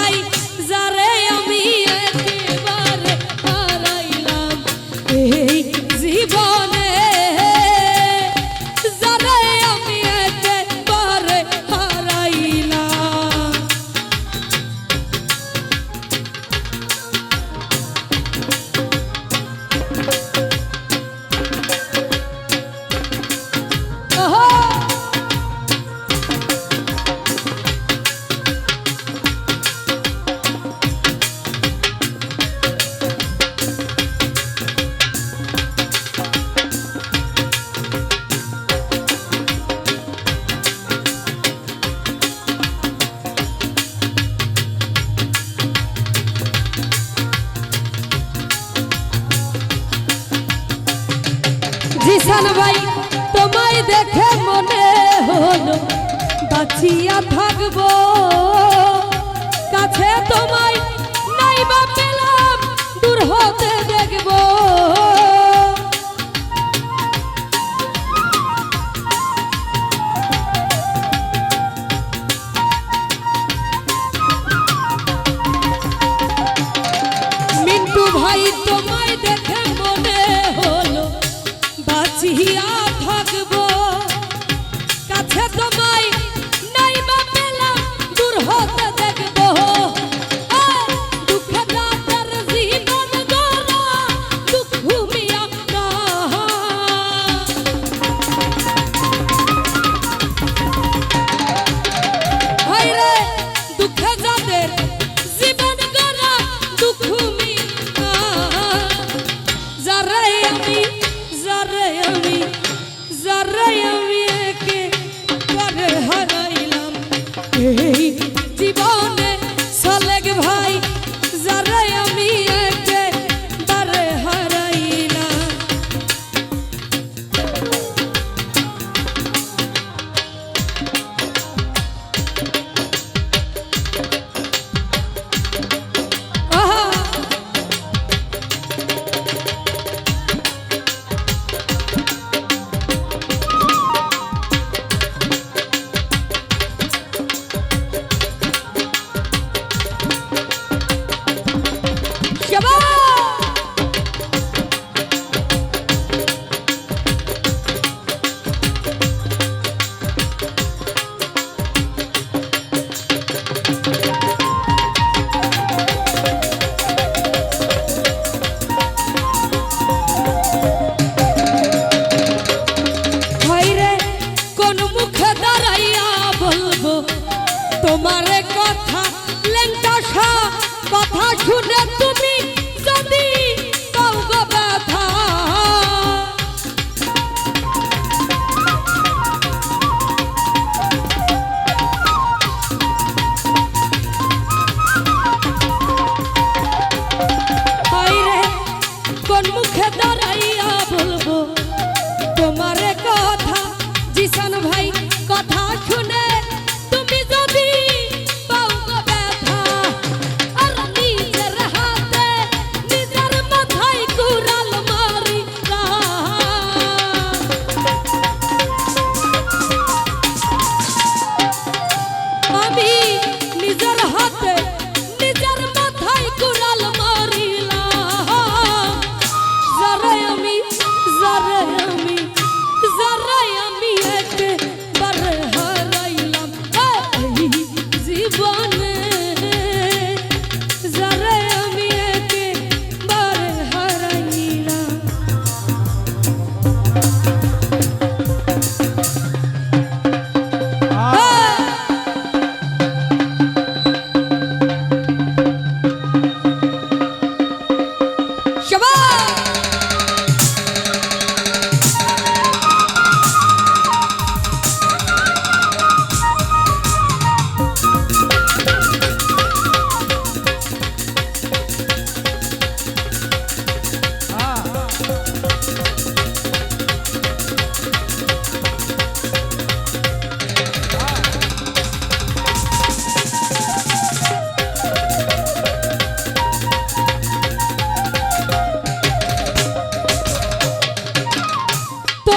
নাই যারে আমি জান ভাই তোমায় দেখে মনে হলো বাঁচিয়া থাকব। কাছে তোমায় নাই বাপে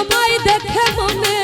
তোমায় দেখে মনে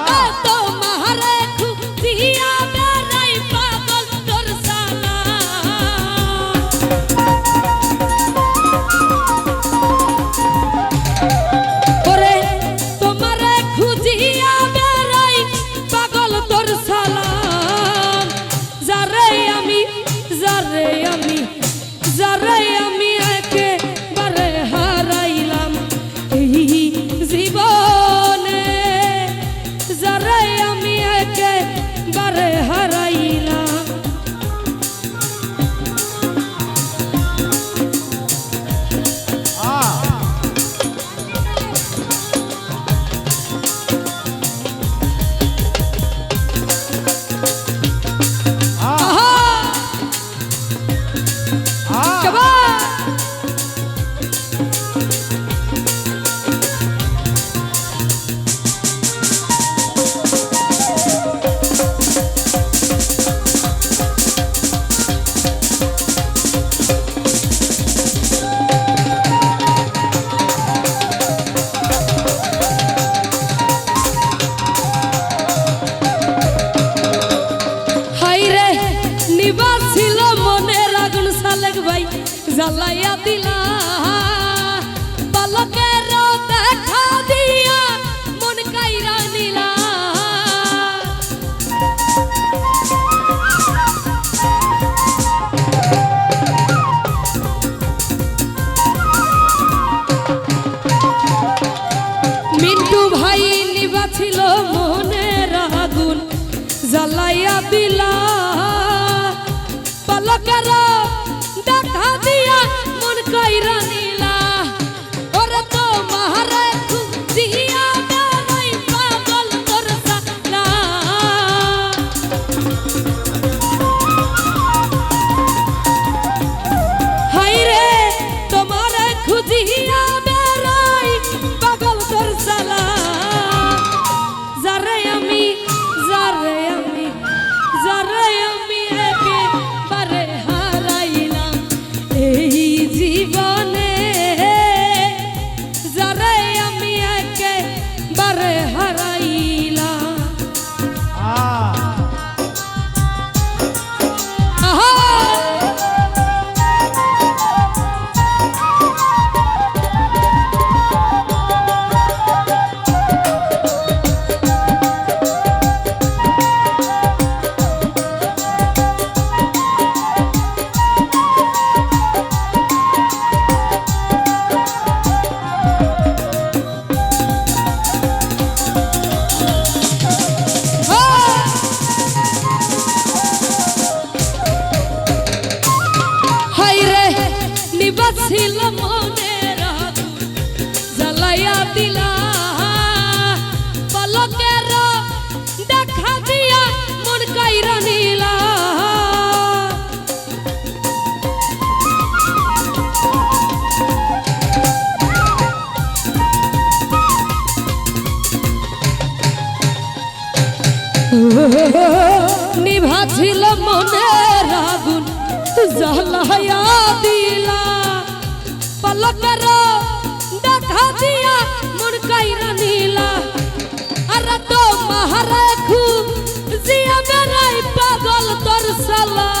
পালকের মনের আগুন জ্বালাইয়া দিলা। পলকের দেখা দিয়া মন কাইরা নিলা। আর তো মাহারে খুব জিয়া বেড়াই পাগল তোর সালা।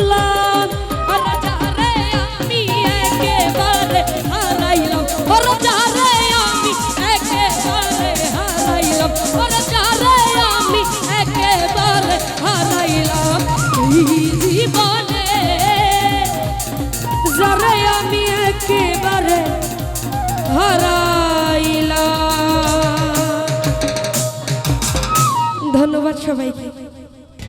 দেখলাম আরে যারে আমি একেবারে হারাইলাম। ওরে যারে আমি একেবারে হারাইলাম। ওরে যারে আমি একেবারে ধন্যবাদ সবাইকে।